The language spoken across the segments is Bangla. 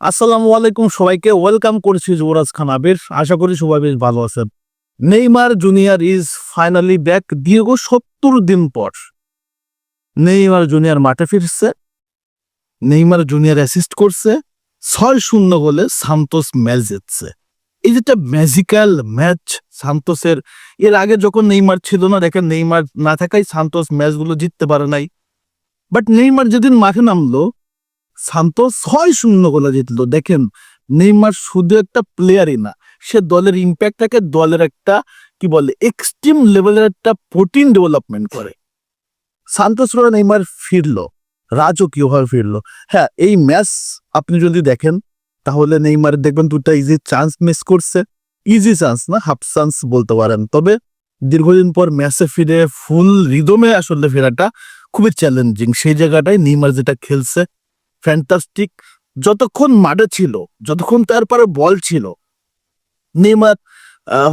আসসালামু আলাইকুম সবাইকে ওয়েলকাম করছি যুবরাজ খান আবির। আশা করি সবাই বেশ ভালো আছেন। Neymar junior is finally back দীর্ঘ সত্তর দিন পর। নেইমার জুনিয়র মাঠে ফিরছে। নেইমার জুনিয়র অ্যাসিস্ট করছে। ছয় শূন্য গোলে সান্তোস ম্যাচ জিতছে। এই যেটা ম্যাজিক্যাল ম্যাচ সান্তোসের, এর আগে যখন নেইমার ছিল না, দেখেন নেইমার না থাকাই সান্তোস ম্যাচগুলো জিততে পারে নাই। বাট নেইমার যেদিন মাঠে নামলো সান্তোস ছয় শূন্য গোলে জিতলো। দেখেন, নেইমার শুধু একটা প্লেয়ারই না, সে দলের ইম্প্যাক্টটাকে দলের একটা, কি বলে এক্সট্রিম লেভেলের একটা প্রোটিন ডেভেলপমেন্ট করে। সান্তোস রোরা নেইমার ফিরলো রাজকীয়ভাবে ফিরলো। হ্যাঁ এই ম্যাচ আপনি যদি দেখেন, তাহলে নেইমার দেখবেন দুটা ইজি চান্স মিস করছে। ইজি চান্স না হাফ চান্স বলতে পারেন। তবে দীর্ঘদিন পর ম্যাচে ফিরে ফুল রিদমে আসলে ফেরাটা খুবই চ্যালেঞ্জিং সেই জায়গাটায় নেইমার যেটা খেলছে ফ্যান্টাস্টিক যতক্ষণ মাঠে ছিল, যতক্ষণ তারপরে বল ছিল, নেইমার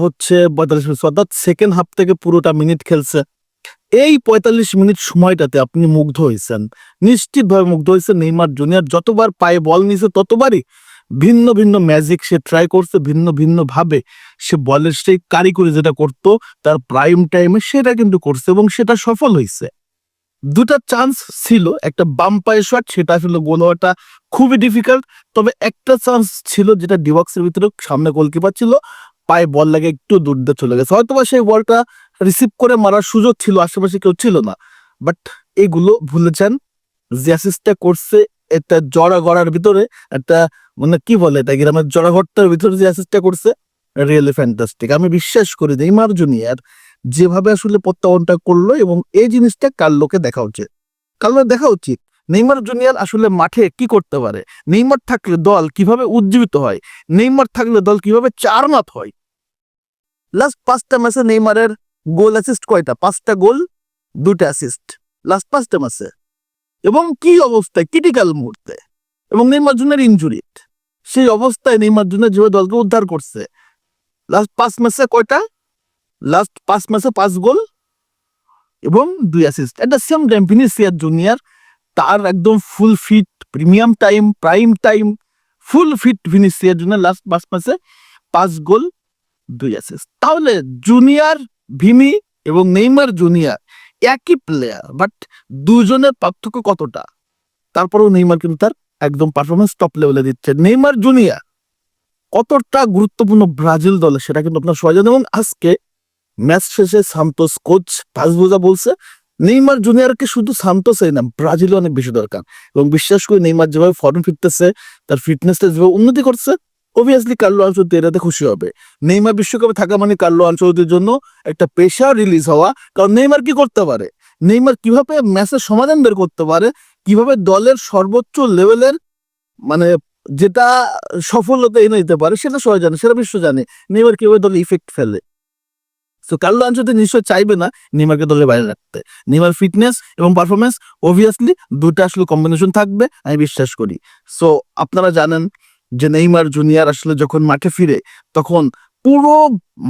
হচ্ছে পঁয়তাল্লিশ মিনিট অর্থাৎ সেকেন্ড হাফ থেকে পুরোটা মিনিট খেলছে। এই পঁয়তাল্লিশ মিনিট সময়টাতে আপনি মুগ্ধ হয়েছেন। নিশ্চিতভাবে মুগ্ধ হয়েছেন নেইমার জুনিয়র যতবার পায়ে বল নিছে ততবারই ভিন্ন ভিন্ন ম্যাজিক সে ট্রাই করছে, ভিন্ন ভিন্ন ভাবে সে বলের সেই কারিগরি যেটা করতো, তার প্রাইম টাইমে সেটা কিন্তু করছে এবং সেটা সফল হয়েছে। দুটা চান্স ছিল, একটা বাম পায়ে শট সেটা আসলে গোল হওয়াটা খুবই ডিফিকাল্ট তবে একটা চান্স ছিল যেটা ডিবক্সের ভিতরে সামনে গোলকিপার ছিল, পায়ে বল লাগে একটু দূর দিয়ে চলে গেছে। হয়তোবা সেই বলটা রিসিভ করে মারার সুযোগ ছিল, আশেপাশে কেউ ছিল না বাট এগুলো ভুলেছেন, যে অ্যাসিস্টটা করছে এটা জড়া গড়ার ভিতরে, একটা মানে কি বলে এটা, গ্রামের জড়া ঘরটার ভিতরে যে অ্যাসিস্টটা করছে রিয়েলি ফ্যান্টাস্টিক আমি বিশ্বাস করি যে ইমার জুনিয়র যেভাবে আসলে প্রত্যাবনটা করল এবং এই জিনিসটা কার্লোকে দেখা উচিত। কার্লো দেখা উচিত। নেইমার জুনিয়র আসলে মাঠে কি করতে পারে? নেইমার থাকলে দল কীভাবে উজ্জীবিত হয়? নেইমার থাকলে দল কীভাবে চারমাত হয়? লাস্ট পাঁচটা ম্যাচে নেইমারের গোল অ্যাসিস্ট কয়টা? পাঁচটা গোল দুটা অ্যাসিস্ট লাস্ট পাঁচটা ম্যাচে। এবং কি অবস্থায়? ক্রিটিক্যাল মুহূর্তে। এবং নেইমার জুনিয়র ইনজুরিড সেই অবস্থায় নেইমার জুনিয়র যেভাবে দলকে উদ্ধার করছে। লাস্ট পাঁচ ম্যাচে কয়টা? লাস্ট পাঁচ ম্যাচে পাঁচ গোল এবং দুই assist at the same time ভিনিসিয়ার junior তার একদম full fit premium time prime time full fit ভিনিসিয়ার জন্য লাস্ট পাঁচ ম্যাচে পাঁচ গোল, দুই অ্যাসিস্ট তাহলে জুনিয়র ভিনি এবং নেইমার জুনিয়র একই প্লেয়ার বাট দুজনের পার্থক্য কতটা? তারপরেও নেইমার কিন্তু তার একদম পারফরমেন্স টপ লেভেলে দিচ্ছে। নেইমার জুনিয়র কতটা গুরুত্বপূর্ণ ব্রাজিল দলে সেটা কিন্তু আপনার সবাই জানেন এবং আজকে ম্যাচ শেষে সান্তোস কোচ পাসবোজা বলছে, নেইমার জুনিয়রকে শুধু সান্তোসই না, ব্রাজিলও অনেক বেশি দরকার। এবং বিশ্বাস করি নেইমার যেভাবে ফর্ম ফিরতেছে, তার ফিটনেসটা যেভাবে উন্নতি করছে অবভিয়াসলি কার্লো আনচৌতি এটাতে খুশি হবে। নেইমার বিশ্বকাপে থাকা মানে কার্লো আনচৌতির জন্য একটা পেশা রিলিজ হওয়া, কারণ নেইমার কি করতে পারে? নেইমার কীভাবে ম্যাচের সমাধান বের করতে পারে? কীভাবে দলের সর্বোচ্চ লেভেলের মানে যেটা সফলতা এনে দিতে পারে, সেটা সবাই জানে, সেটা বিশ্ব জানে। নেইমার কীভাবে দলে ইফেক্ট ফেলে? তো কার্লো আনচৌতি নিশ্চয় চাইবে না নেইমারকে দলের বাইরে রাখতে। নেইমার ফিটনেস এবং পারফরমেন্স অবভিয়াসলি দুটা আসলে কম্বিনেশন থাকবে, আমি বিশ্বাস করি। সো আপনারা জানেন যে নেইমার জুনিয়র আসলে যখন মাঠে ফিরে, তখন পুরো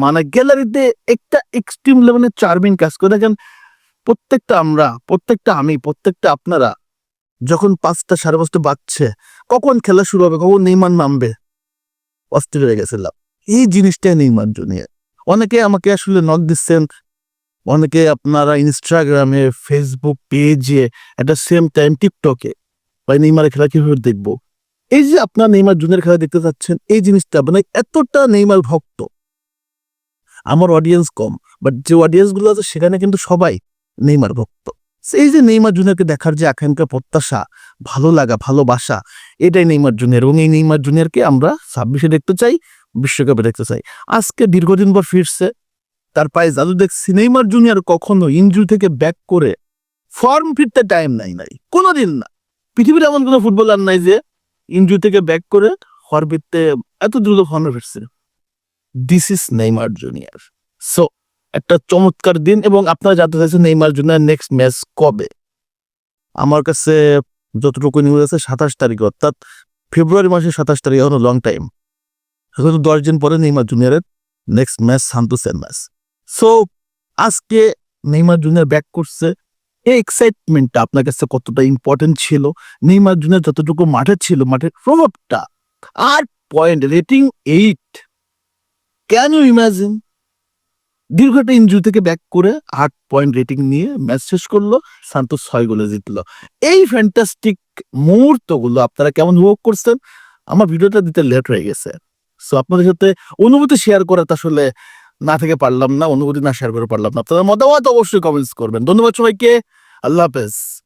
মানে গ্যালারিতে একটা এক্সট্রিম লেভেলের চার্মিং কাজ করে দেখেন, প্রত্যেকটা আমরা, প্রত্যেকটা আমি, প্রত্যেকটা আপনারা যখন পাঁচটা সাড়ে পাঁচটা বাজছে, কখন খেলা শুরু হবে, কখন নেইমার নামবে, অস্থির হয়ে গেছিলাম। এই জিনিসটাই নেইমার জুনিয়র অনেকে আমাকে আসলে নক দিচ্ছেন, অনেকে আপনারা ইনস্টাগ্রামে ফেসবুক পেজে একটা সেম টাইম টিকটকে ভাই নেইমারের খেলা কীভাবে দেখব? এই যে আপনার নেইমার জুনিয়র খেলা দেখতে চাচ্ছেন এই জিনিসটা মানে এতটা নেইমার ভক্ত। আমার অডিয়েন্স কম বাট যে অডিয়েন্সগুলো আছে সেখানে কিন্তু সবাই নেইমার ভক্ত। এই যে নেইমার জুনিয়রকে দেখার যে আকাঙ্ক্ষা, প্রত্যাশা, ভালো লাগা, ভালোবাসা, এটাই নেইমার জুনিয়র এবং এই নেইমার জুনিয়রকে আমরা ছাব্বিশে দেখতে চাই। বিশ্বকাপে দেখতে চাই। আজকে দীর্ঘদিন পর ফিরছে, তার পায়ে জাদু দেখছি। সিনেমার জুনিয়র কখনো ইনজুরি থেকে ব্যাক করে ফর্ম ফিরতে টাইম নাই নাই, কোনোদিন না। পৃথিবীর এমন কোনো ফুটবলার নাই যে ইনজুরি থেকে ব্যাক করে ফর্বিতে এত দ্রুত ফর্মে ফিরছে। This is Neymar junior. So একটা চমৎকার দিন এবং আপনারা জানতে চাইছেন নেইমার জুনিয়র নেক্সট ম্যাচ কবে। আমার কাছে যতটুকু নিউজ আছে, সাতাশ তারিখ, অর্থাৎ ফেব্রুয়ারি মাসের সাতাশ তারিখ এখনও লং টাইম এখন দশ দিন পরে নেইমার জুনিয়রের নেক্সট ম্যাচ সান্তোসের ম্যাচ সো আজকে নেইমার জুনিয়র ব্যাক করছে, এই এক্সাইটমেন্টটা আপনার কাছে কতটা ইম্পর্টেন্ট ছিল? নেইমার জুনিয়র যতটুকু মাঠে ছিল, মাঠের প্রভাবটা আট point rating eight can you imagine দীর্ঘ একটা ইঞ্জুরি থেকে ব্যাক করে আট পয়েন্ট রেটিং নিয়ে ম্যাচ শেষ করল, সান্তোস ছয় গোলে জিতলো। এই ফ্যান্টাস্টিক মুহূর্তগুলো আপনারা কেমন উপভোগ করছেন? আমার ভিডিওটা দিতে লেট হয়ে গেছে। সো আপনাদের সাথে অনুভূতি শেয়ার করাতে আসলে না থেকে পারলাম না, অনুভূতি না শেয়ার করে পারলাম না। আপনাদের মতামত অবশ্যই কমেন্টস করবেন। ধন্যবাদ সবাইকে। আল্লাহ হাফেজ।